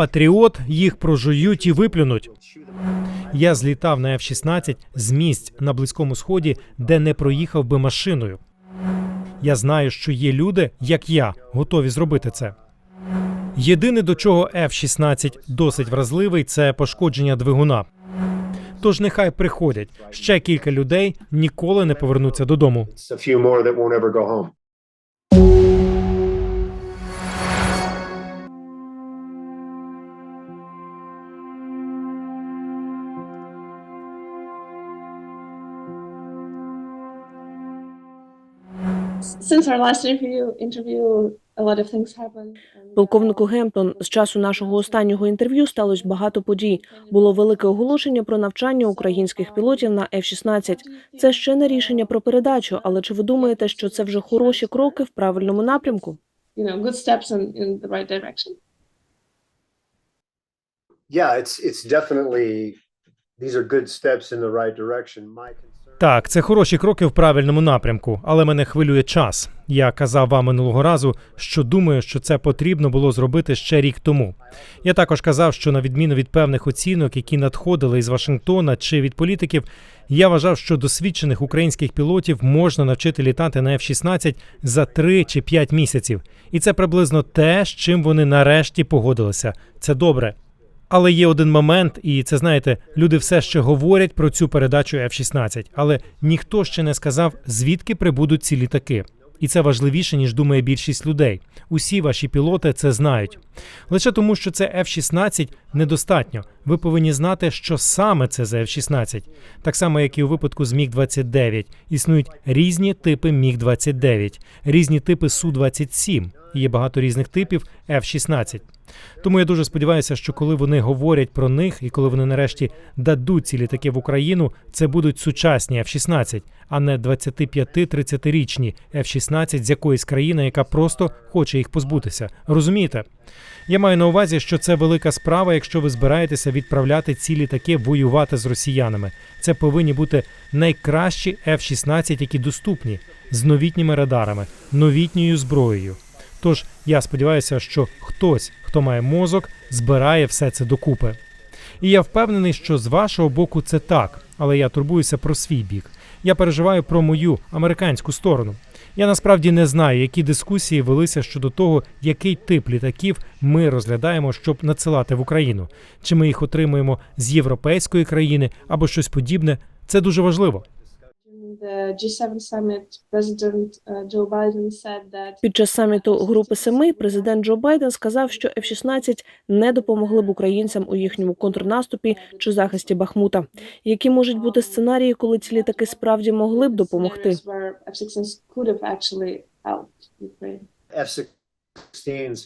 патріот, їх прожують і виплюнуть. Я злітав на F-16 з місць на близькому сході, де не проїхав би машиною. Я знаю, що є люди, як я, готові зробити це. Єдине, до чого F-16 досить вразливий, це пошкодження двигуна. Тож нехай приходять ще кілька людей ніколи не повернуться додому. Since our last interview, interview, a lot of things happened. Полковнику uh, Гемптон, з часу нашого останнього інтерв'ю сталося багато подій. Було велике оголошення про навчання українських пілотів на F-16. Це ще не рішення про передачу, але чи ви думаєте, що це вже хороші кроки в правильному напрямку? you know, good steps in, in the right direction. Yeah, it's it's definitely these are good steps in the right direction. My concern Так, це хороші кроки в правильному напрямку, але мене хвилює час. Я казав вам минулого разу, що думаю, що це потрібно було зробити ще рік тому. Я також казав, що на відміну від певних оцінок, які надходили із Вашингтона чи від політиків, я вважав, що досвідчених українських пілотів можна навчити літати на F-16 за 3 чи 5 місяців. І це приблизно те, з чим вони нарешті погодилися. Це добре. Але є один момент, і це знаєте, люди все ще говорять про цю передачу F-16, але ніхто ще не сказав, звідки прибудуть ці літаки. І це важливіше, ніж думає більшість людей. Усі ваші пілоти це знають. Лише тому, що це F-16 недостатньо. Ви повинні знати, що саме це за F-16. Так само, як і у випадку з Міг-29. Існують різні типи Міг-29, різні типи Су-27. І є багато різних типів F-16. Тому я дуже сподіваюся, що коли вони говорять про них і коли вони нарешті дадуть ці літаки в Україну, це будуть сучасні F-16, а не 25-30-річні F-16 з якоїсь країни, яка просто хоче їх позбутися. Розумієте? Я маю на увазі, що це велика справа, якщо ви збираєтеся відправляти ці літаки воювати з росіянами. Це повинні бути найкращі F-16, які доступні, з новітніми радарами, новітньою зброєю. Тож я сподіваюся, що хтось, хто має мозок, збирає все це докупи. І я впевнений, що з вашого боку це так, але я турбуюся про свій бік. Я переживаю про мою американську сторону. Я насправді не знаю, які дискусії велися щодо того, який тип літаків ми розглядаємо, щоб надсилати в Україну. Чи ми їх отримуємо з європейської країни або щось подібне. Це дуже важливо. Під час саміту Групи Семи президент Джо Байден сказав, що F-16 не допомогли б українцям у їхньому контрнаступі чи захисті Бахмута. Які можуть бути сценарії, коли ці літаки справді могли б допомогти? scenarios where F-16 could have actually helped Ukraine. F-16s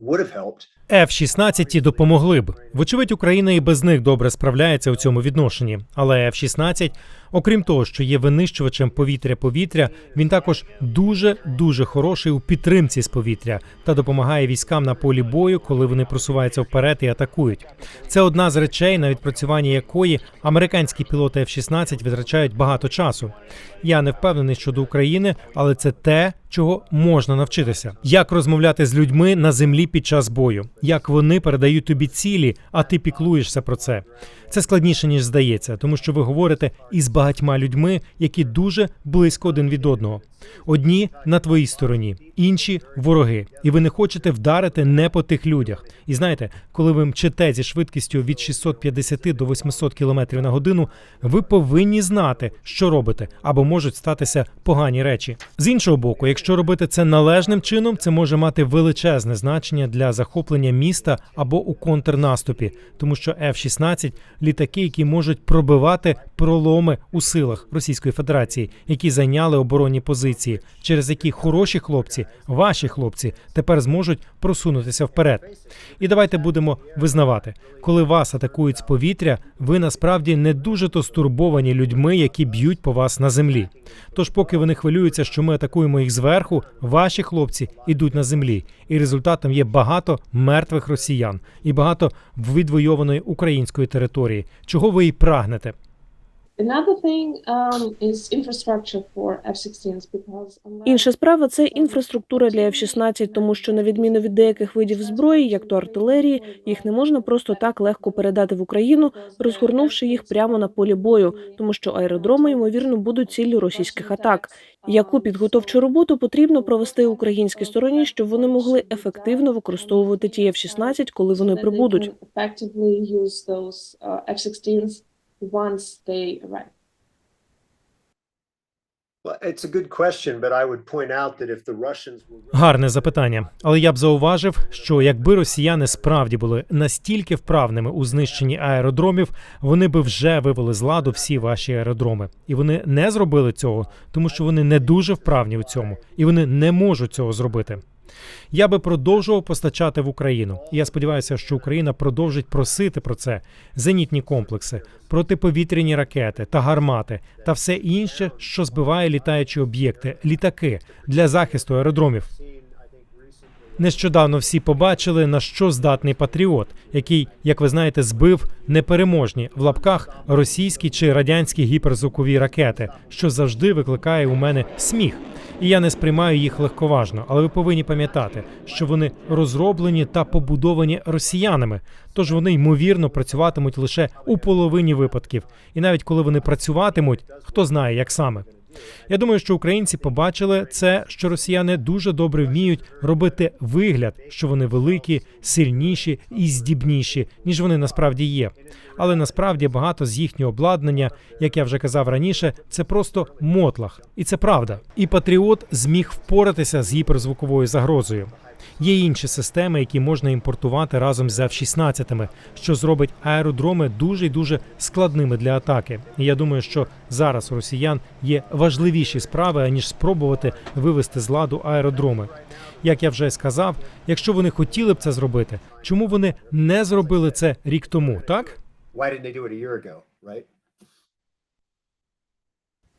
would have helped. F-16 допомогли б. Вочевидь, Україна і без них добре справляється у цьому відношенні. Але F-16, окрім того, що є винищувачем повітря-повітря, він також дуже дуже хороший у підтримці з повітря та допомагає військам на полі бою, коли вони просуваються вперед і атакують. Це одна з речей, на відпрацювання якої американські пілоти F-16 витрачають багато часу. Я не впевнений щодо України, але це те, чого можна навчитися. Як розмовляти з людьми на землі під час бою, як вони передають тобі цілі, а ти піклуєшся про це. Це складніше ніж здається, тому що ви говорите із багатьма людьми, які дуже близько один від одного. Одні на твоїй стороні, інші вороги, і ви не хочете вдарити не по тих людях. І знаєте, коли ви мчите зі швидкістю від 650 до 800 км на годину, ви повинні знати, що робите, або можуть статися погані речі. З іншого боку, якщо робити це належним чином, це може мати величезне значення для захоплення міста або у контрнаступі, тому що F-16 – літаки, які можуть пробивати проломи у силах Російської Федерації, які зайняли оборонні позиції, через які хороші хлопці, ваші хлопці, тепер зможуть просунутися вперед. І давайте будемо визнавати, коли вас атакують з повітря, ви насправді не дуже то стурбовані людьми, які б'ють по вас на землі. Тож, поки вони хвилюються, що ми атакуємо їх зверху, ваші хлопці ідуть на землі, і результатом є багато мертвих росіян і багато відвойованої української території, чого ви і прагнете. Інша справа це інфраструктура для F-16, тому що на відміну від деяких видів зброї, як то артилерії, їх не можна просто так легко передати в Україну, розгорнувши їх прямо на полі бою, тому що аеродроми ймовірно будуть ціллю російських атак. Яку підготовчу роботу потрібно провести українській стороні, щоб вони могли ефективно використовувати ті F-16, коли вони прибудуть? Can effectively use those F-16s once they arrive. Well, it's a good question, but I would point out that if the Russians were Гарне запитання, але я б зауважив, що якби росіяни справді були настільки вправними у знищенні аеродромів, вони би вже вивели з ладу всі ваші аеродроми, і вони не зробили цього, тому що вони не дуже вправні у цьому, і вони не можуть цього зробити. Я би продовжував постачати в Україну. І я сподіваюся, що Україна продовжить просити про це зенітні комплекси, протиповітряні ракети та гармати та все інше, що збиває літаючі об'єкти, літаки для захисту аеродромів. seen, I think, recently. Нещодавно всі побачили на що здатний патріот, який, як ви знаєте, збив непереможні в лапках російські чи радянські гіперзвукові ракети, що завжди викликає у мене сміх. І я не сприймаю їх легковажно, але ви повинні пам'ятати, що вони розроблені та побудовані росіянами, тож вони ймовірно працюватимуть лише у половині випадків. І навіть коли вони працюватимуть, хто знає, як саме. Я думаю, що українці побачили це, що росіяни дуже добре вміють робити вигляд, що вони великі, сильніші і здібніші, ніж вони насправді є. Але насправді багато з їхнього обладнання, як я вже казав раніше, це просто мотлах, і це правда. І Патріот зміг впоратися з гіперзвуковою загрозою. Є інші системи, які можна імпортувати разом з F-16, що зробить аеродроми дуже й дуже складними для атаки. І я думаю, що зараз у росіян є важливіші справи, аніж спробувати вивести з ладу аеродроми. Як я вже сказав, якщо вони хотіли б це зробити, чому вони не зробили це рік тому, так? Why didn't they do it a year ago, right?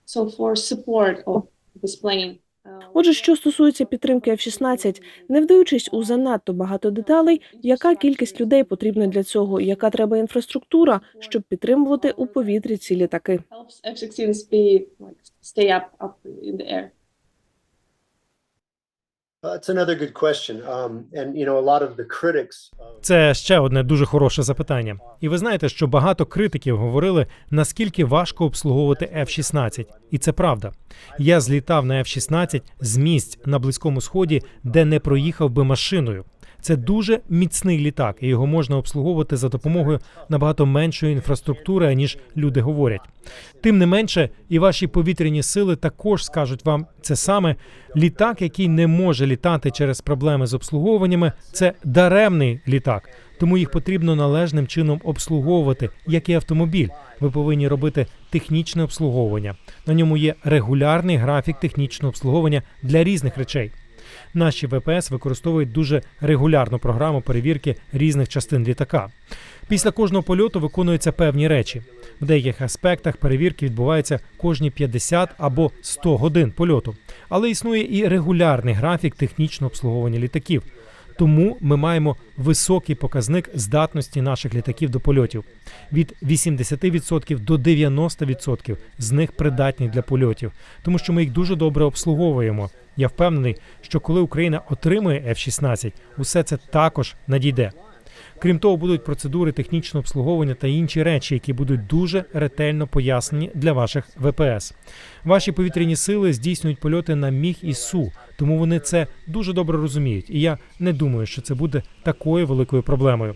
So for support of this plane. Отже, що стосується підтримки F-16, не вдаючись у занадто багато деталей, яка кількість людей потрібна для цього, яка треба інфраструктура, щоб підтримувати у повітрі ці літаки. Це ще одне дуже хороше запитання. І ви знаєте, що багато критиків говорили, наскільки важко обслуговувати F-16. І це правда. Я злітав на F-16 з місць на близькому сході, де не проїхав би машиною. Це дуже міцний літак, і його можна обслуговувати за допомогою набагато меншої інфраструктури, ніж люди говорять. Тим не менше, і ваші повітряні сили також скажуть вам це саме. Літак, який не може літати через проблеми з обслуговуваннями, це даремний літак. Тому їх потрібно належним чином обслуговувати, як і автомобіль. Ви повинні робити технічне обслуговування. На ньому є регулярний графік технічного обслуговування для різних речей. Наші ВПС використовують дуже регулярну програму перевірки різних частин літака. Після кожного польоту виконуються певні речі. В деяких аспектах перевірки відбуваються кожні 50 або 100 годин польоту, але існує і регулярний графік технічного обслуговування літаків. Тому ми маємо високий показник здатності наших літаків до польотів. Від 80% до 90% з них придатні для польотів, тому що ми їх дуже добре обслуговуємо. Я впевнений, що коли Україна отримує F-16, усе це також надійде. Крім того, будуть процедури технічного обслуговування та інші речі, які будуть дуже ретельно пояснені для ваших ВПС. Ваші повітряні сили здійснюють польоти на міг і су, тому вони це дуже добре розуміють. І я не думаю, що це буде такою великою проблемою.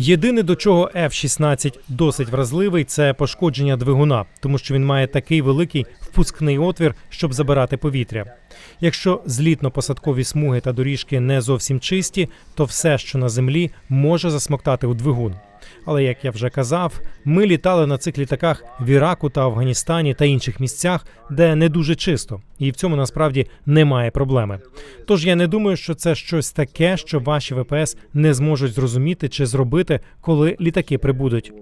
Єдине, до чого F-16 досить вразливий, це пошкодження двигуна, тому що він має такий великий впускний отвір, щоб забирати повітря. Якщо злітно-посадкові смуги та доріжки не зовсім чисті, то все, що на землі, може засмоктати у двигун. Але як я вже казав, ми літали на цих літаках в Іраку та Афганістані та інших місцях, де не дуже чисто, і в цьому насправді немає проблеми. Тож я не думаю, що це щось таке, що ваші ВПС не зможуть зрозуміти чи зробити, коли літаки прибудуть.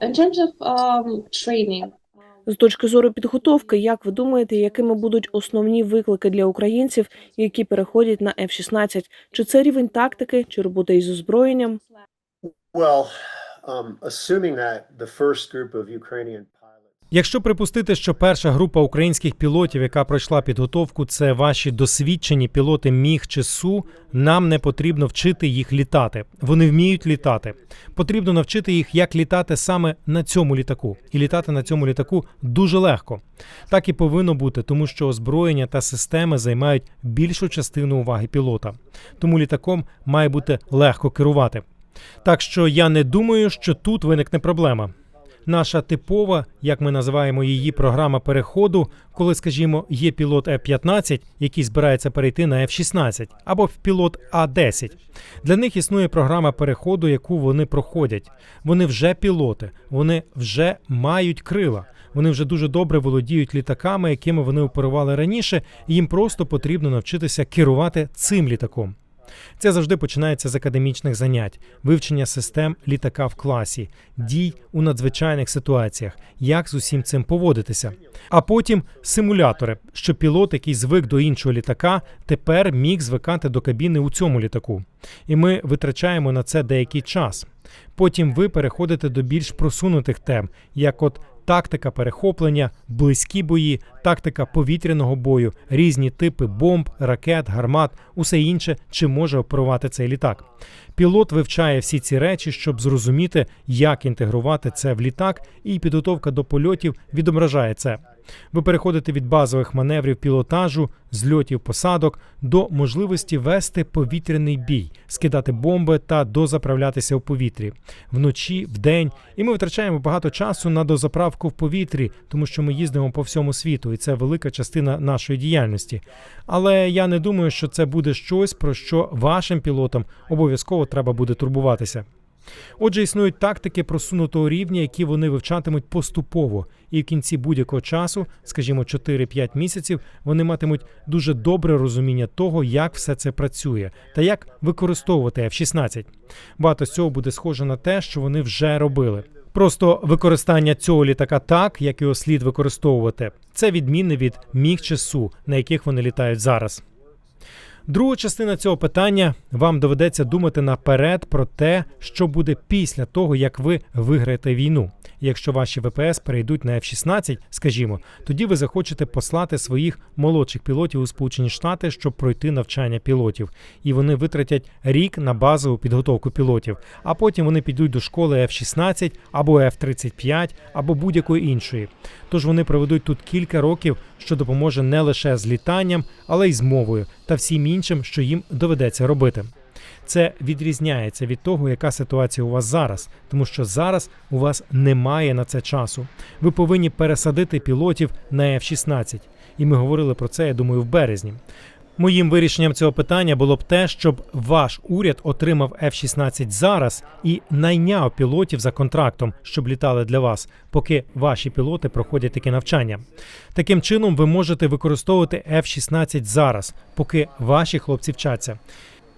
In terms of um, training, З точки зору підготовки, як ви думаєте, якими будуть основні виклики для українців, які переходять на F-16? Чи це рівень тактики, чи робота із озброєнням? Well, um, assuming that the first group of Ukrainian Якщо припустити, що перша група українських пілотів, яка пройшла підготовку, це ваші досвідчені пілоти Міг чи Су, нам не потрібно вчити їх літати. Вони вміють літати. Потрібно навчити їх, як літати саме на цьому літаку. І літати на цьому літаку дуже легко. Так і повинно бути, тому що озброєння та системи займають більшу частину уваги пілота. Тому літаком має бути легко керувати. Так що я не думаю, що тут виникне проблема. Наша типова, як ми називаємо її, програма переходу, коли, скажімо, є пілот F-15, який збирається перейти на F-16, або пілот А-10. Для них існує програма переходу, яку вони проходять. Вони вже пілоти, вони вже мають крила. Вони вже дуже добре володіють літаками, якими вони оперували раніше, і їм просто потрібно навчитися керувати цим літаком. Це завжди починається з академічних занять, вивчення систем літака в класі, дій у надзвичайних ситуаціях, як з усім цим поводитися. А потім симулятори, що пілот, який звик до іншого літака, тепер міг звикати до кабіни у цьому літаку. І ми витрачаємо на це деякий час. Потім ви переходите до більш просунутих тем, як от тактика перехоплення, близькі бої, тактика повітряного бою, різні типи бомб, ракет, гармат, усе інше, чим може оперувати цей літак. Пілот вивчає всі ці речі, щоб зрозуміти, як інтегрувати це в літак, і підготовка до польотів відображає це. Ви переходите від базових маневрів пілотажу, зльотів посадок до можливості вести повітряний бій, скидати бомби та дозаправлятися у повітрі вночі, вдень. І ми витрачаємо багато часу на дозаправку в повітрі, тому що ми їздимо по всьому світу, і це велика частина нашої діяльності. Але я не думаю, що це буде щось, про що вашим пілотам обов'язково треба буде турбуватися. Отже, існують тактики просунутого рівня, які вони вивчатимуть поступово, і в кінці будь-якого часу, скажімо, 4-5 місяців, вони матимуть дуже добре розуміння того, як все це працює, та як використовувати F-16. Багато з цього буде схоже на те, що вони вже робили. Просто використання цього літака так, як його слід використовувати, це відмінне від міг чи на яких вони літають зараз. Друга частина цього питання вам доведеться думати наперед про те, що буде після того, як ви виграєте війну. Якщо ваші ВПС перейдуть на F-16, скажімо, тоді ви захочете послати своїх молодших пілотів у Сполучені Штати, щоб пройти навчання пілотів, і вони витратять рік на базову підготовку пілотів. А потім вони підуть до школи F-16 або F-35, або будь-якої іншої. Тож вони проведуть тут кілька років, що допоможе не лише з літанням, але й з мовою та всім іншим, що їм доведеться робити. Це відрізняється від того, яка ситуація у вас зараз, тому що зараз у вас немає на це часу. Ви повинні пересадити пілотів на F-16. І ми говорили про це, я думаю, в березні. Моїм вирішенням цього питання було б те, щоб ваш уряд отримав F-16 зараз і найняв пілотів за контрактом, щоб літали для вас, поки ваші пілоти проходять таке навчання. Таким чином, ви можете використовувати F-16 зараз, поки ваші хлопці вчаться.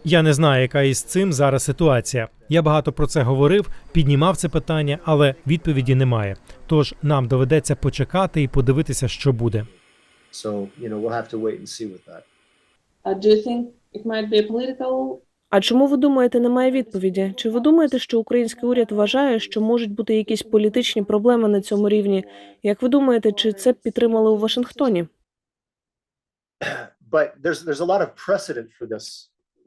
Я не знаю, яка із цим зараз ситуація. Я багато про це говорив, піднімав це питання, але відповіді немає. Тож нам доведеться почекати і подивитися, що буде. So, you know, we'll have to wait and see with that. Do you think it might be a political А чому ви думаєте, немає відповіді? Чи ви думаєте, що український уряд вважає, що можуть бути якісь політичні проблеми на цьому рівні? Як ви думаєте, чи це б підтримали у Вашингтоні? But there's there's a lot of precedent for this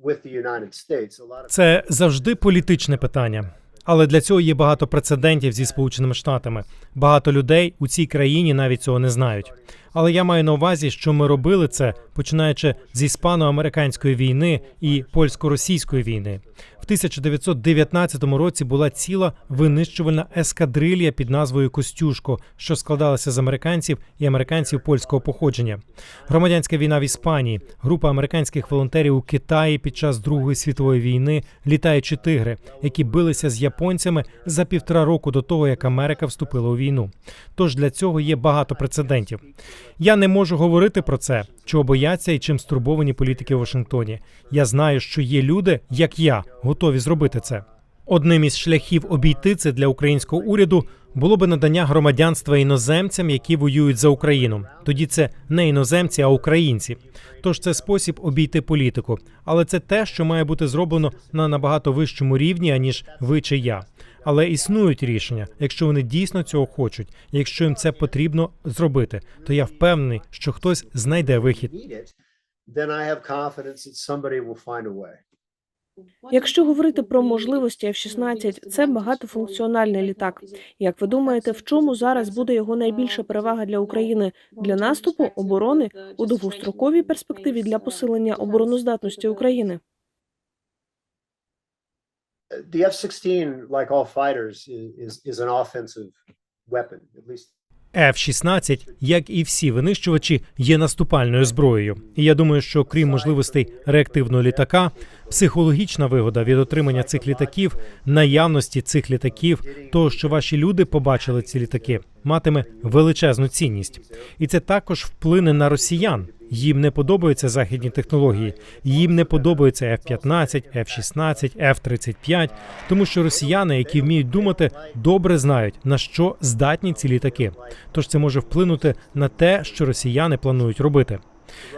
with the United States. A lot of Це завжди політичне питання. Але для цього є багато прецедентів зі Сполученими Штатами. Багато людей у цій країні навіть цього не знають. Але я маю на увазі, що ми робили це починаючи з іспано-американської війни і польсько-російської війни. В 1919 році була ціла винищувальна ескадрилья під назвою Костюшко, що складалася з американців і американців польського походження. Громадянська війна в Іспанії, група американських волонтерів у Китаї під час Другої світової війни, літаючі тигри, які билися з японцями за півтора року до того, як Америка вступила у війну. Тож для цього є багато прецедентів. Я не можу говорити про це, чого бояться і чим стурбовані політики в Вашингтоні. Я знаю, що є люди, як я, готові зробити це. Одним із шляхів обійти це для українського уряду було би надання громадянства іноземцям, які воюють за Україну. Тоді це не іноземці, а українці. Тож це спосіб обійти політику, але це те, що має бути зроблено на набагато вищому рівні, аніж ви чи я. Але існують рішення, якщо вони дійсно цього хочуть, якщо їм це потрібно зробити, то я впевнений, що хтось знайде вихід. Якщо говорити про можливості F-16, це багатофункціональний літак. Як ви думаєте, в чому зараз буде його найбільша перевага для України для наступу, оборони у довгостроковій перспективі для посилення обороноздатності України? The F-16, like all fighters, is, is, an offensive weapon, at least F-16, як і всі винищувачі, є наступальною зброєю. І я думаю, що крім можливостей реактивного літака, психологічна вигода від отримання цих літаків, наявності цих літаків, того, що ваші люди побачили ці літаки, матиме величезну цінність. І це також вплине на росіян. Їм не подобаються західні технології, їм не подобаються F-15, F-16, F-35, тому що росіяни, які вміють думати, добре знають на що здатні ці літаки. Тож це може вплинути на те, що росіяни планують робити.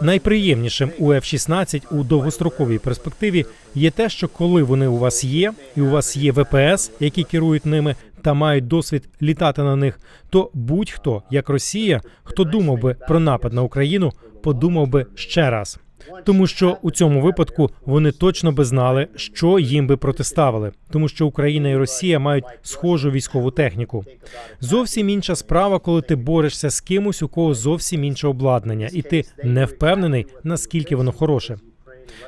Найприємнішим у F-16 у довгостроковій перспективі є те, що коли вони у вас є, і у вас є ВПС, які керують ними та мають досвід літати на них, то будь-хто, як Росія, хто думав би про напад на Україну, подумав би ще раз. Тому що у цьому випадку вони точно би знали, що їм би протиставили, тому що Україна і Росія мають схожу військову техніку. Зовсім інша справа, коли ти борешся з кимось, у кого зовсім інше обладнання, і ти не впевнений, наскільки воно хороше.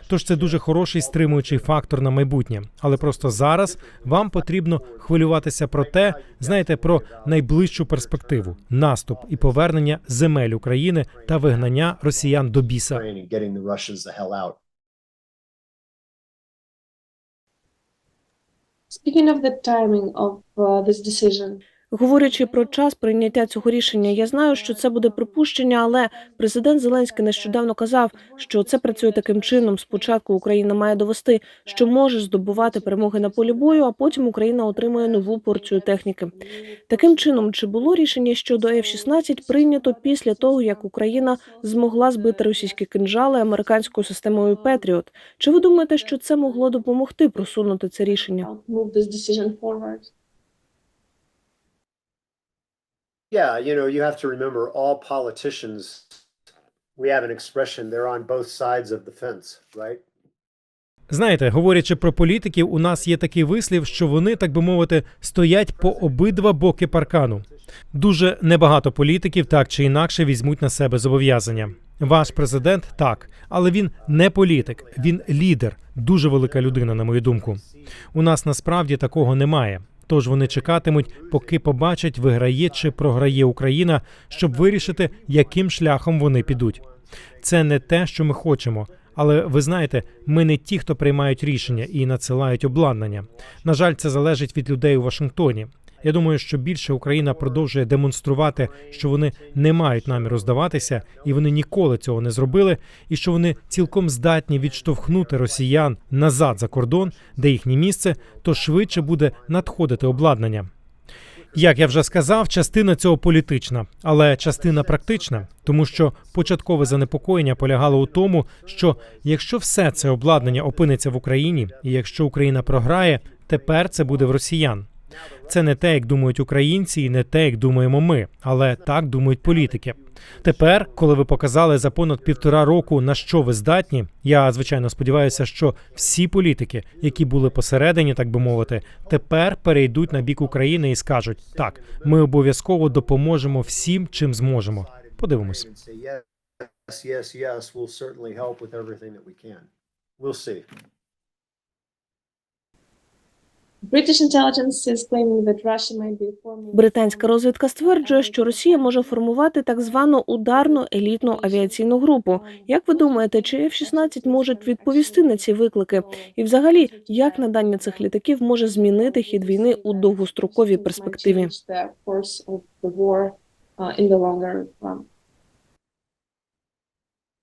Тож це дуже хороший стримуючий фактор на майбутнє. Але просто зараз вам потрібно хвилюватися про те, знаєте, про найближчу перспективу наступ і повернення земель України та вигнання росіян до біса. Speaking of the timing of uh, this decision, Говорячи про час прийняття цього рішення, я знаю, що це буде припущення, але президент Зеленський нещодавно казав, що це працює таким чином. Спочатку Україна має довести, що може здобувати перемоги на полі бою, а потім Україна отримує нову порцію техніки. Таким чином, чи було рішення щодо F-16 прийнято після того, як Україна змогла збити російські кинжали американською системою Петріот? Чи ви думаєте, що це могло допомогти просунути це рішення? uh, move this decision forward. Yeah, you know, you have to remember all politicians, we have an expression, they're on both sides of the fence, right? Знаєте, говорячи про політиків, у нас є такий вислів, що вони, так би мовити, стоять по обидва боки паркану. Дуже небагато політиків так чи інакше візьмуть на себе зобов'язання. Ваш президент так, але він не політик, він лідер, дуже велика людина, на мою думку. У нас насправді такого немає. Тож вони чекатимуть, поки побачать, виграє чи програє Україна, щоб вирішити, яким шляхом вони підуть. Це не те, що ми хочемо. Але ви знаєте, ми не ті, хто приймають рішення і надсилають обладнання. На жаль, це залежить від людей у Вашингтоні. Я думаю, що більше Україна продовжує демонструвати, що вони не мають наміру здаватися, і вони ніколи цього не зробили, і що вони цілком здатні відштовхнути росіян назад за кордон, де їхнє місце, то швидше буде надходити обладнання. Як я вже сказав, частина цього політична, але частина практична, тому що початкове занепокоєння полягало у тому, що якщо все це обладнання опиниться в Україні, і якщо Україна програє, тепер це буде в росіян. Це не те, як думають українці, і не те, як думаємо ми, але так думають політики. Тепер, коли ви показали за понад півтора року на що ви здатні, я звичайно сподіваюся, що всі політики, які були посередині, так би мовити, тепер перейдуть на бік України і скажуть: так, ми обов'язково допоможемо всім, чим зможемо. Подивимось. Yes, yes, yes. We'll see. British intelligence is claiming that Russia might be forming. Британська розвідка стверджує, що Росія може формувати так звану ударну елітну авіаційну групу. Як ви думаєте, чи F-16 можуть відповісти на ці виклики? І, взагалі, як надання цих літаків може змінити хід війни у довгостроковій перспективі?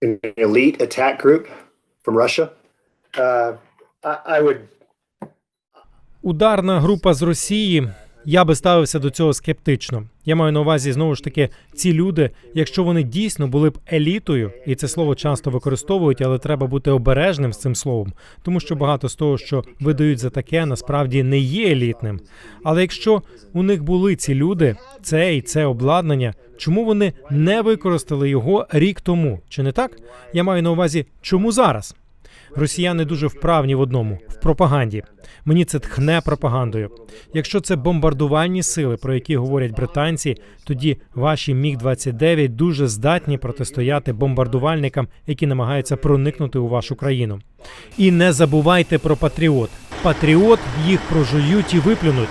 An elite attack group from Russia? Uh, I, I would, Ударна група з Росії. Я би ставився до цього скептично. Я маю на увазі знову ж таки ці люди, якщо вони дійсно були б елітою, і це слово часто використовують, але треба бути обережним з цим словом, тому що багато з того, що видають за таке, насправді не є елітним. Але якщо у них були ці люди, це і це обладнання, чому вони не використали його рік тому? Чи не так? Я маю на увазі, чому зараз? Росіяни дуже вправні в одному в пропаганді. Мені це тхне пропагандою. Якщо це бомбардувальні сили, про які говорять британці, тоді ваші міг 29 дуже здатні протистояти бомбардувальникам, які намагаються проникнути у вашу країну. І не забувайте про патріот. Патріот їх прожують і виплюнуть.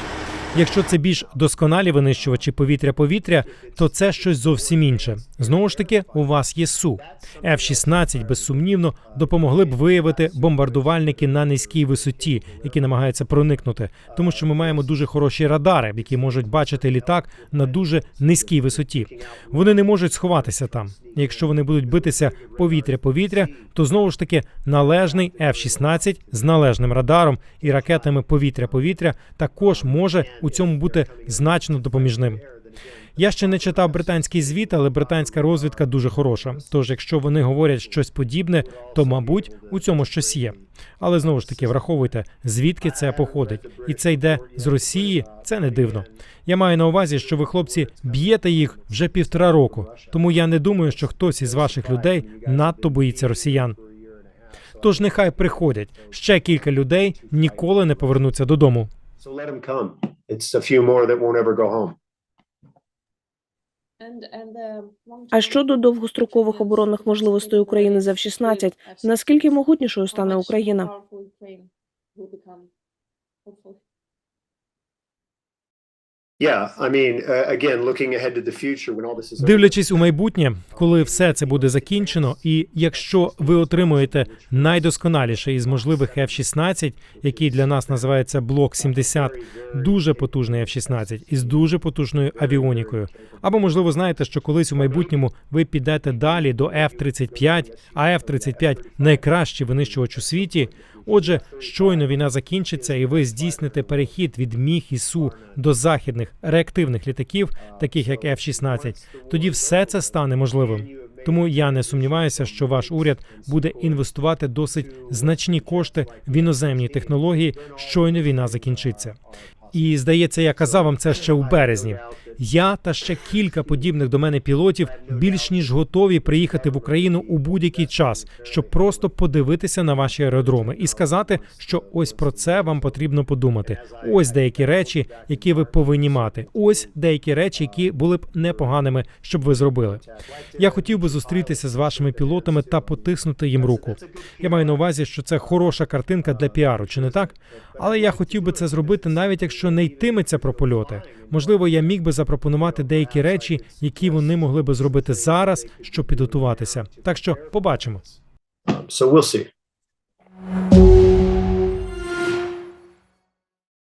Якщо це більш досконалі винищувачі повітря-повітря, то це щось зовсім інше. Знову ж таки, у вас є су F-16, безсумнівно допомогли б виявити бомбардувальники на низькій висоті, які намагаються проникнути, тому що ми маємо дуже хороші радари, які можуть бачити літак на дуже низькій висоті. Вони не можуть сховатися там. Якщо вони будуть битися повітря-повітря, то знову ж таки належний F-16 з належним радаром і ракетами повітря-повітря також може у цьому бути значно допоміжним. Я ще не читав британський звіт, але британська розвідка дуже хороша. Тож, якщо вони говорять щось подібне, то мабуть у цьому щось є. Але знову ж таки враховуйте, звідки це походить, і це йде з Росії. Це не дивно. Я маю на увазі, що ви, хлопці, б'єте їх вже півтора року. Тому я не думаю, що хтось із ваших людей надто боїться росіян. Тож нехай приходять ще кілька людей ніколи не повернуться додому. So let them come. It's a few more that won't ever go home. Uh, А щодо довгострокових оборонних можливостей України за F-16, наскільки могутнішою стане Україна? Yeah, I mean, uh, again, looking ahead to the future when all this is over. Дивлячись у майбутнє, коли все це буде закінчено, і якщо ви отримуєте найдосконаліший із можливих F-16, який для нас називається блок 70, дуже потужний F-16 із дуже потужною авіонікою. Або можливо знаєте, що колись у майбутньому ви підете далі до F-35, а F-35 найкращий винищувач у світі. Отже, щойно війна закінчиться, і ви здійсните перехід від міг і су до західних реактивних літаків, таких як F-16, тоді все це стане можливим. Тому я не сумніваюся, що ваш уряд буде інвестувати досить значні кошти в іноземні технології, щойно війна закінчиться. І здається, я казав вам це ще у березні. Я та ще кілька подібних до мене пілотів більш ніж готові приїхати в Україну у будь-який час, щоб просто подивитися на ваші аеродроми і сказати, що ось про це вам потрібно подумати. Ось деякі речі, які ви повинні мати. Ось деякі речі, які були б непоганими, щоб ви зробили. Я хотів би зустрітися з вашими пілотами та потиснути їм руку. Я маю на увазі, що це хороша картинка для піару, чи не так? Але я хотів би це зробити, навіть якщо не йтиметься про польоти. Можливо, я міг би запропонувати деякі речі, які вони могли би зробити зараз, щоб підготуватися. Так що побачимо. So we'll see.